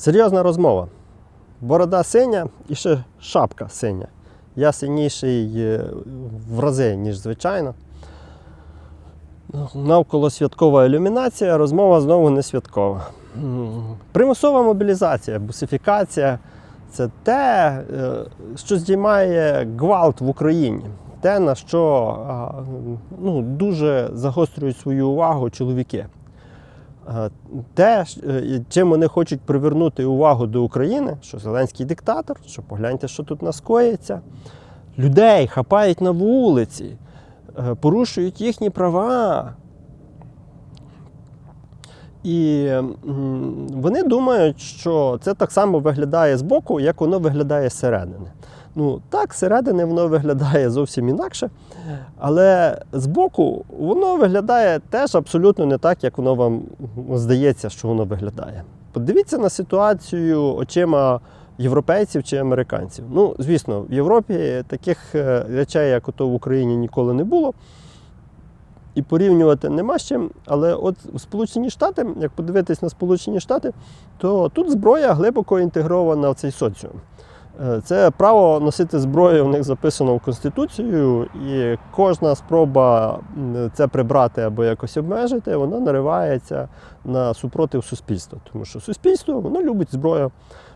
Серйозна розмова. Борода синя і ще шапка синя. Я синіший е, в рази, ніж звичайно. Навколо святкова ілюмінація, розмова знову не святкова. Примусова мобілізація, бусифікація це те, е, що здіймає гвалт в Україні. Те, на що ну, дуже загострюють свою увагу чоловіки. Е, Те, е, чим вони хочуть привернути увагу до України, що Зеленський диктатор, що погляньте, що тут наскоїться. Людей хапають на вулиці, е, порушують їхні права. І вони думають, що це так само виглядає збоку, як воно виглядає зсередини. Ну, так, зсередини воно виглядає зовсім інакше, але збоку воно виглядає теж абсолютно не так, як воно вам здається, що воно виглядає. Подивіться на ситуацію очима європейців чи американців. Ну, звісно, в Європі таких е, речей, як ото в Україні, ніколи не було. І порівнювати нема з чим. Але от Сполучені Штати, як подивитись на Сполучені Штати, то тут зброя глибоко інтегрована в цей соціум. Е, Це право носити зброю у них записано в Конституцію, і кожна спроба це прибрати або якось обмежити, вона наривається на супротив суспільства. Тому що суспільство воно любить зброю,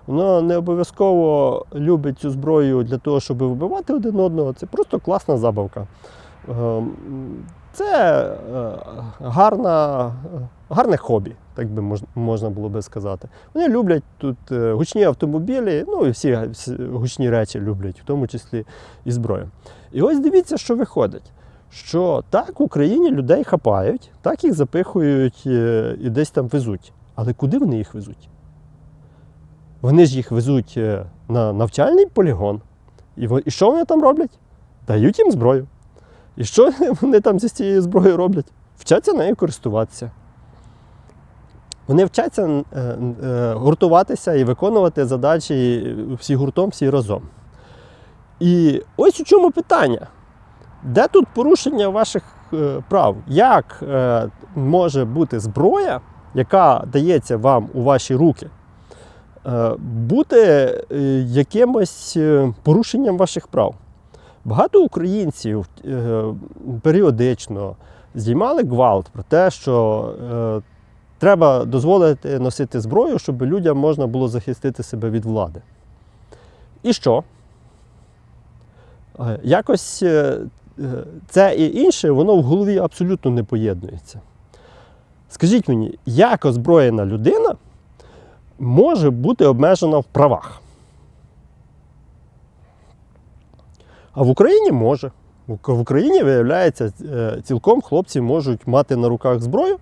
воно не обов'язково любить цю зброю для того, щоб вбивати один одного. Це просто класна забавка. Це е, гарна, гарне хобі, так би можна було би сказати. Вони люблять тут е, гучні автомобілі, ну і всі, гучні речі люблять, в тому числі і зброю. І ось дивіться, що виходить. Що так в Україні людей хапають, так їх запихують е, і десь там везуть. Але куди вони їх везуть? Вони ж їх везуть на навчальний полігон. І що вони там роблять? Дають їм зброю. І що вони там зі цією зброєю роблять? Вчаться нею користуватися. Вони вчаться е, е, гуртуватися і виконувати задачі всі гуртом, всі разом. І ось у чому питання. Де тут порушення ваших е, прав? Як може бути зброя, яка дається вам у ваші руки, бути якимось порушенням ваших прав? Багато українців е, періодично здіймали гвалт про те, що е, треба дозволити носити зброю, щоб людям можна було захистити себе від влади. І що? Е, Якось це і інше, воно в голові абсолютно не поєднується. Скажіть мені, як озброєна людина може бути обмежена в правах? А в Україні може. В Україні, виявляється, е, цілком хлопці можуть мати на руках зброю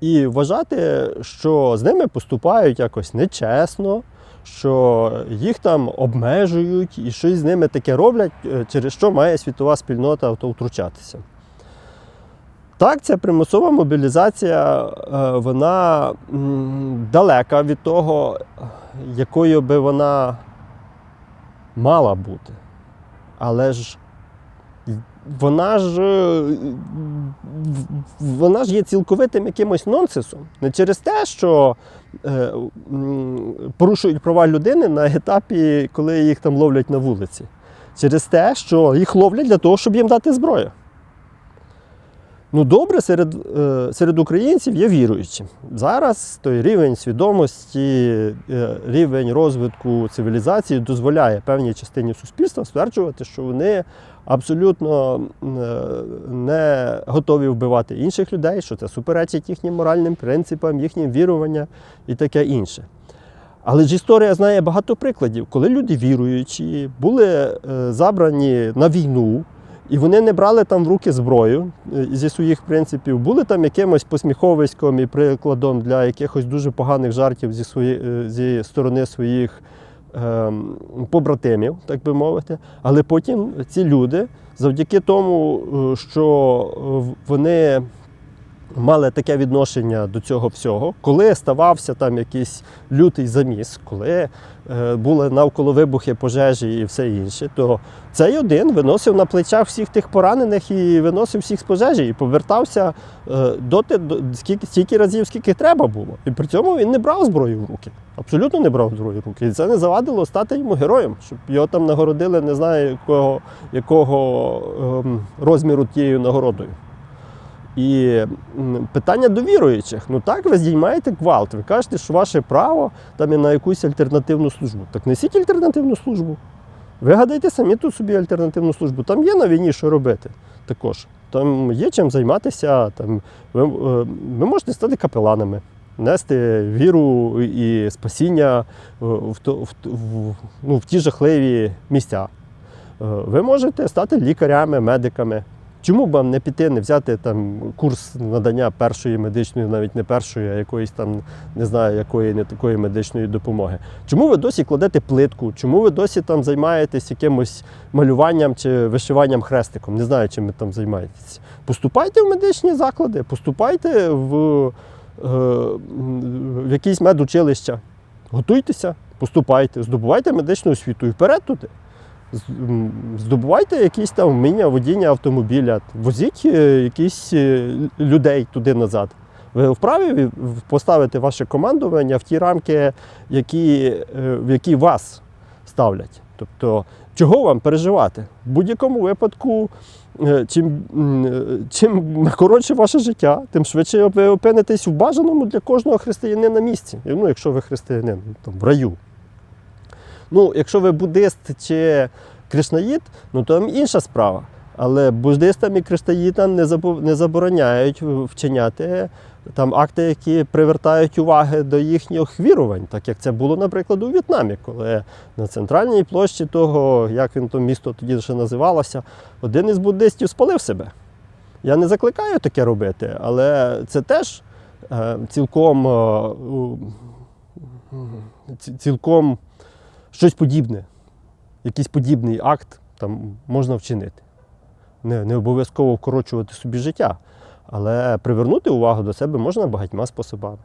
і вважати, що з ними поступають якось нечесно, що їх там обмежують і щось з ними таке роблять, е, через що має світова спільнота втручатися. Так, ця примусова мобілізація, е, вона далека від того, якою би вона мала бути. Але ж вона ж е, вона ж є цілковитим якимось нонсенсом. Не через те, що е, порушують права людини на етапі, коли їх там ловлять на вулиці. Через те, що їх ловлять для того, щоб їм дати зброю. Ну, добре, серед, е, серед українців є віруючі. Зараз той рівень свідомості, е, рівень розвитку цивілізації дозволяє певній частині суспільства стверджувати, що вони абсолютно е, не готові вбивати інших людей, що це суперечить їхнім моральним принципам, їхнім віруванням і таке інше. Але ж історія знає багато прикладів, коли люди віруючі були забрані на війну, і вони не брали там в руки зброю е, зі своїх принципів, були там якимось посміховиськом і прикладом для якихось дуже поганих жартів зі, свої, е, зі сторони своїх ем, побратимів, так би мовити. Але потім ці люди, завдяки тому, е, що вони мали таке відношення до цього всього, коли ставався там якийсь лютий заміс, коли е, були навколо вибухи, пожежі і все інше, то цей один виносив на плечах всіх тих поранених і виносив всіх з пожежі і повертався е, доти, до, скільки, стільки разів, скільки треба було. І при цьому він не брав зброю в руки. Абсолютно не брав зброю в руки. І це не завадило стати йому героєм, щоб його там нагородили, не знаю якого, якого ем, розміру тією нагородою. І питання до віруючих. Ну так, ви здіймаєте гвалт. Ви кажете, що ваше право там є на якусь альтернативну службу. Так несіть альтернативну службу. Вигадайте самі тут собі альтернативну службу. Там є на війні що робити також. Там є чим займатися. Там, ви, е, ви можете стати капеланами, нести віру і спасіння е, в, то- в, в, ну, в ті жахливі місця. Е, Ви можете стати лікарями, медиками. Чому б вам не піти, не взяти там курс надання першої медичної, навіть не першої, а якоїсь там не знаю, якої не такої медичної допомоги? Чому ви досі кладете плитку? Чому ви досі там займаєтесь якимось малюванням чи вишиванням хрестиком? Не знаю, чим ви там займаєтесь. Поступайте в медичні заклади, поступайте в, е, в якісь медучилища, готуйтеся, поступайте, здобувайте медичну освіту і вперед туди. Здобувайте якісь там вміння водіння автомобіля, возіть е, якісь е, людей туди назад. Ви вправі поставити ваше командування в ті рамки, які, е, в які вас ставлять. Тобто, чого вам переживати? В будь-якому випадку, чим, чим коротше ваше життя, тим швидше ви опинитесь в бажаному для кожного християнина місці. Ну, якщо ви християнин, там, в раю. Ну, якщо ви буддист чи кришнаїд, ну там інша справа. Але буддистам і кришнаїдам не забо- не забороняють вчиняти там акти, які привертають уваги до їхніх вірувань, так як це було, наприклад, у В'єтнамі, коли на центральній площі того, як він то місто тоді ще називалося, один із буддистів спалив себе. Я не закликаю таке робити, але це теж е, цілком, е, цілком щось подібне, якийсь подібний акт там можна вчинити. Не, не обов'язково вкорочувати собі життя, але привернути увагу до себе можна багатьма способами.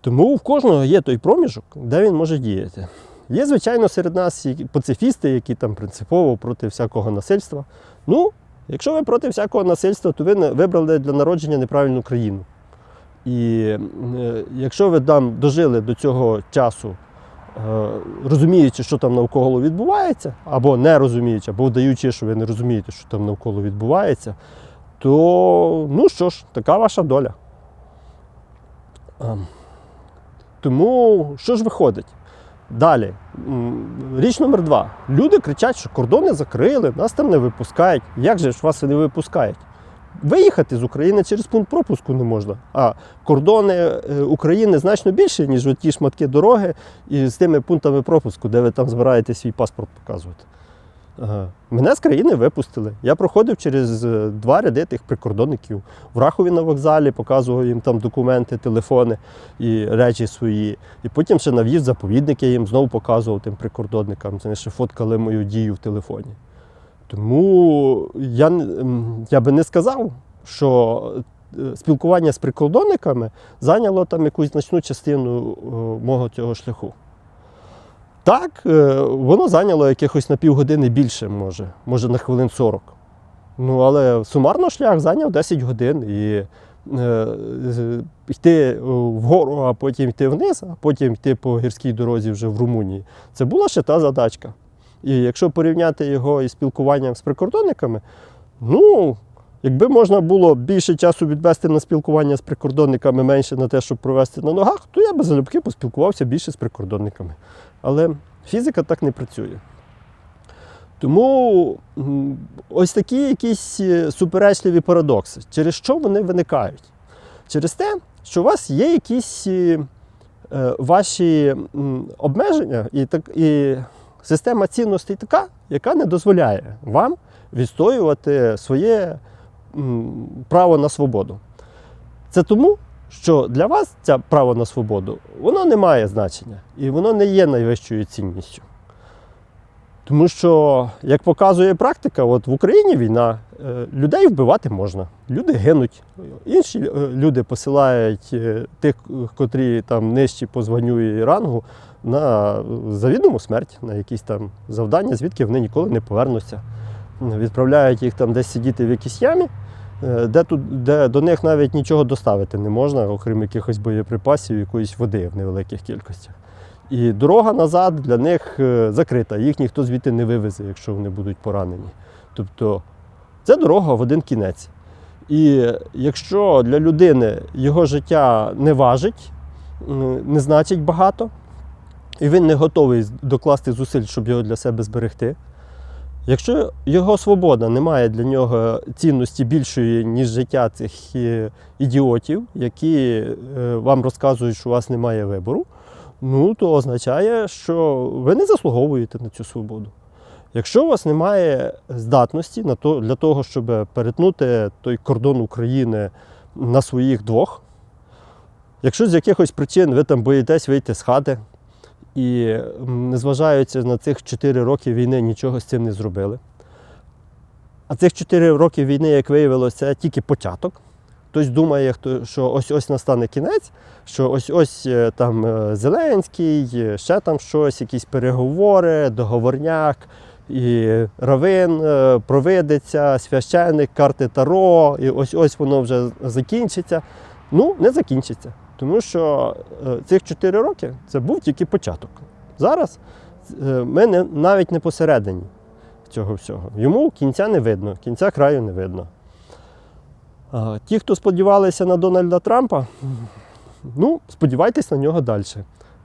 Тому в кожного є той проміжок, де він може діяти. Є, звичайно, серед нас пацифісти, які там принципово проти всякого насильства. Ну, якщо ви проти всякого насильства, то ви вибрали для народження неправильну країну. І е, якщо ви там дожили до цього часу, розуміючи, що там навколо відбувається, або не розуміючи, або вдаючи, що ви не розумієте, що там навколо відбувається, то ну що ж, така ваша доля. Ем, Тому що ж виходить? Далі, річ номер два. Люди кричать, що кордони закрили, нас там не випускають. Як же ж вас не випускають? Виїхати з України через пункт пропуску не можна. А кордони е, України значно більше, ніж ті шматки дороги і з тими пунктами пропуску, де ви там збираєте свій паспорт показувати. Мене з країни випустили. Я проходив через е, два ряди тих прикордонників. В Рахові на вокзалі показував їм там документи, телефони і речі свої. І потім ще на в'їзд заповідник я їм знову показував тим прикордонникам. Це ще фоткали мою дію в телефоні. Тому я, я би не сказав, що е, спілкування з прикордонниками зайняло там якусь значну частину е, мого цього шляху. Так, е, воно зайняло якихось на півгодини більше, може, може на хвилин 40. Ну, але сумарно шлях зайняв 10 годин і йти вгору, а потім йти вниз, а потім йти по гірській дорозі вже в Румунії. Це була ще та задачка. І якщо порівняти його із спілкуванням з прикордонниками, ну, якби можна було більше часу відвести на спілкування з прикордонниками, менше на те, щоб провести на ногах, то я би залюбки поспілкувався більше з прикордонниками. Але фізика так не працює. Тому ось такі якісь е, суперечливі парадокси. Через що вони виникають? Через те, що у вас є якісь е, е, ваші обмеження і, так, і система цінностей така, яка не дозволяє вам відстоювати своє право на свободу. Це тому, що для вас це право на свободу воно не має значення і воно не є найвищою цінністю. Тому що, як показує практика, от в Україні війна, е, людей вбивати можна. Люди гинуть. Інші е, люди посилають е, тих, котрі там нижчі по званню і рангу, на завідому смерть, на якісь там завдання, звідки вони ніколи не повернуться. Відправляють їх там десь сидіти в якійсь ямі, де, тут, де до них навіть нічого доставити не можна, окрім якихось боєприпасів, якоїсь води в невеликих кількостях. І дорога назад для них е, закрита, їх ніхто звідти не вивезе, якщо вони будуть поранені. Тобто це дорога в один кінець. І якщо для людини його життя не важить, не значить багато, і він не готовий докласти зусиль, щоб його для себе зберегти. Якщо його свобода не має для нього цінності більшої, ніж життя цих е, ідіотів, які е, вам розказують, що у вас немає вибору, ну то означає, що ви не заслуговуєте на цю свободу. Якщо у вас немає здатності на то, для того, щоб перетнути той кордон України на своїх двох, якщо з якихось причин ви там боїтесь вийти з хати і, незважаючи на цих 4 роки війни, нічого з цим не зробили. А цих 4 роки війни, як виявилося, тільки початок. Хтось думає, що ось-ось настане кінець, що ось-ось е, там е, Зеленський, е, ще там щось, якісь переговори, договорняк, і равин провидиться, священник, карти Таро, і ось-ось воно вже закінчиться. Ну, не закінчиться. Тому що цих 4 роки це був тільки початок. Зараз ми не, навіть не посередині цього всього. Йому кінця не видно, кінця краю не видно. А, Ті, хто сподівалися на Дональда Трампа, ну, сподівайтесь на нього далі.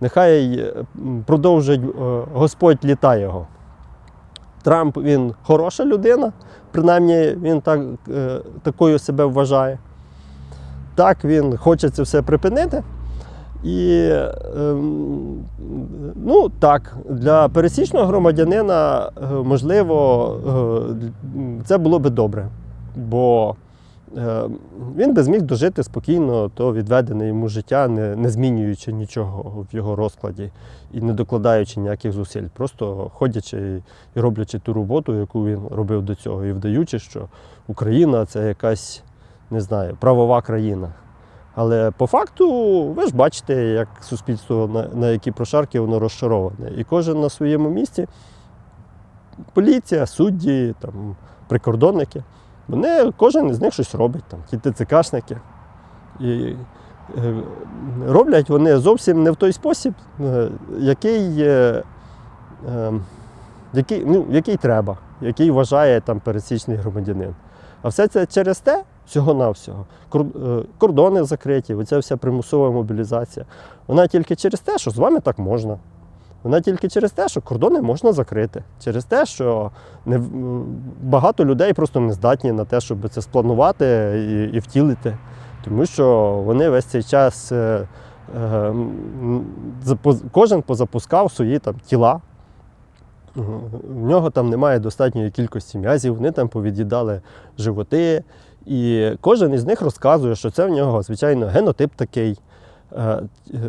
Нехай е, продовжить е, Господь літа його. Трамп він хороша людина, принаймні він так, е, такою себе вважає. Так, він хоче це все припинити. І ем, ну так, для пересічного громадянина, е, можливо, е, це було би добре, бо е, він би зміг дожити спокійно то відведене йому життя, не, не змінюючи нічого в його розкладі і не докладаючи ніяких зусиль, просто ходячи і роблячи ту роботу, яку він робив до цього, і вдаючи, що Україна це якась, не знаю, правова країна. Але по факту ви ж бачите, як суспільство на, на які прошарки воно розшароване. І кожен на своєму місці, поліція, судді, там, прикордонники, вони, кожен із них щось робить, там, ті ТЦКшники. І е, роблять вони зовсім не в той спосіб, е, який, е, який, ну, який треба, який вважає там, пересічний громадянин. А все це через те, всього-навсього. Кордони закриті, оця вся примусова мобілізація. Вона тільки через те, що з вами так можна. Вона тільки через те, що кордони можна закрити. Через те, що не, багато людей просто не здатні на те, щоб це спланувати і, і втілити. Тому що вони весь цей час е, е, кожен позапускав свої там тіла. В нього там немає достатньої кількості м'язів, вони там повід'їдали животи. І кожен із них розказує, що це в нього, звичайно, генотип такий. Е,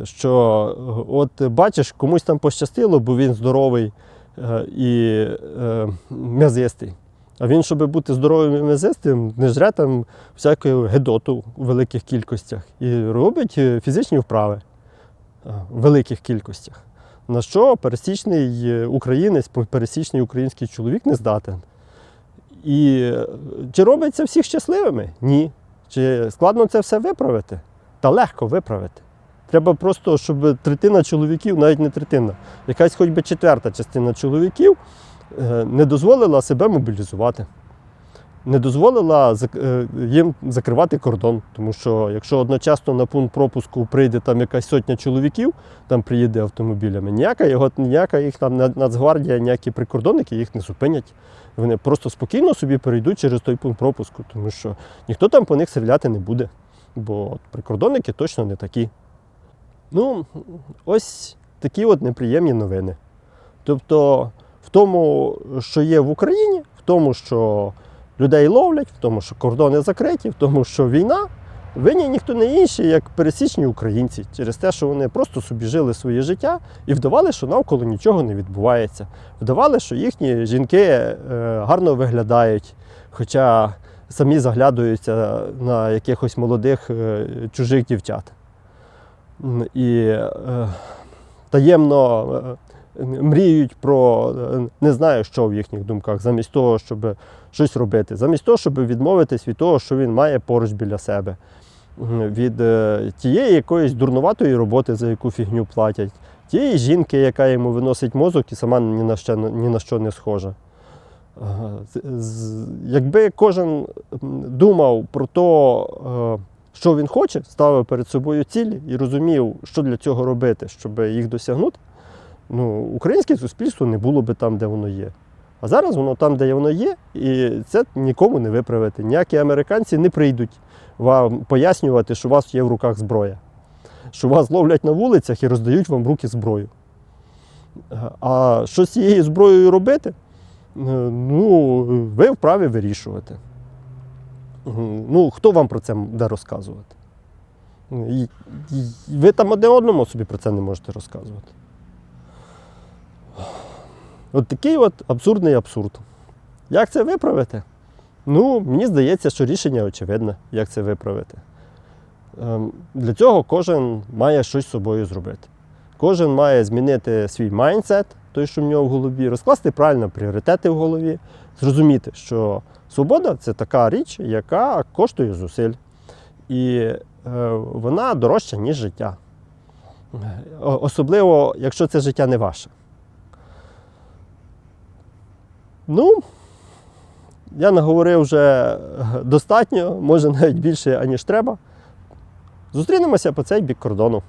Що от бачиш, комусь там пощастило, бо він здоровий е, і е, м'язистий. А він, щоб бути здоровим і м'язистим, не жре там всяку гедоту у великих кількостях і робить фізичні вправи в великих кількостях. На що пересічний українець, пересічний український чоловік не здатен. І чи робить це всіх щасливими? Ні. Чи складно це все виправити? Та легко виправити. Треба просто, щоб третина чоловіків, навіть не третина, якась хоч би четверта частина чоловіків е, не дозволила себе мобілізувати, не дозволила е, їм закривати кордон. Тому що якщо одночасно на пункт пропуску прийде там якась сотня чоловіків, там приїде автомобілями, ніяка його, ніяка їх там Нацгвардія, ніякі прикордонники їх не зупинять. Вони просто спокійно собі перейдуть через той пункт пропуску, тому що ніхто там по них стріляти не буде. Бо прикордонники точно не такі. Ну, ось такі от неприємні новини. Тобто, в тому, що є в Україні, в тому, що людей ловлять, в тому, що кордони закриті, в тому, що війна, винні ніхто не інший, як пересічні українці, через те, що вони просто собі жили своє життя і вдавали, що навколо нічого не відбувається. Вдавали, що їхні жінки е, гарно виглядають, хоча самі заглядаються на якихось молодих е, чужих дівчат. І е, таємно е, мріють про е, не знаю, що в їхніх думках, замість того, щоб щось робити, замість того, щоб відмовитись від того, що він має поруч біля себе, від тієї якоїсь дурнуватої роботи, за яку фігню платять, тієї жінки, яка йому виносить мозок і сама ні на що, ні на що не схожа. Якби кожен думав про те, що він хоче, ставив перед собою цілі і розумів, що для цього робити, щоб їх досягнути, ну, українське суспільство не було би там, де воно є. А зараз воно там, де воно є, і це нікому не виправити. Ніякі американці не прийдуть вам пояснювати, що у вас є в руках зброя, що вас ловлять на вулицях і роздають вам руки зброю. А що з цією зброєю робити? Е, Ну, ви вправі вирішувати. Ну, хто вам про це буде розказувати? Ви там одне одному собі про це не можете розказувати. От такий от абсурдний абсурд. Як це виправити? Ну, мені здається, що рішення очевидне, як це виправити. Ем, Для цього кожен має щось з собою зробити. Кожен має змінити свій майндсет, той, що в нього в голові, розкласти правильно пріоритети в голові, зрозуміти, що свобода це така річ, яка коштує зусиль. І е, вона дорожча, ніж життя. Особливо, якщо це життя не ваше. Ну, я наговорив вже достатньо, може навіть більше, аніж треба. Зустрінемося по цей бік кордону.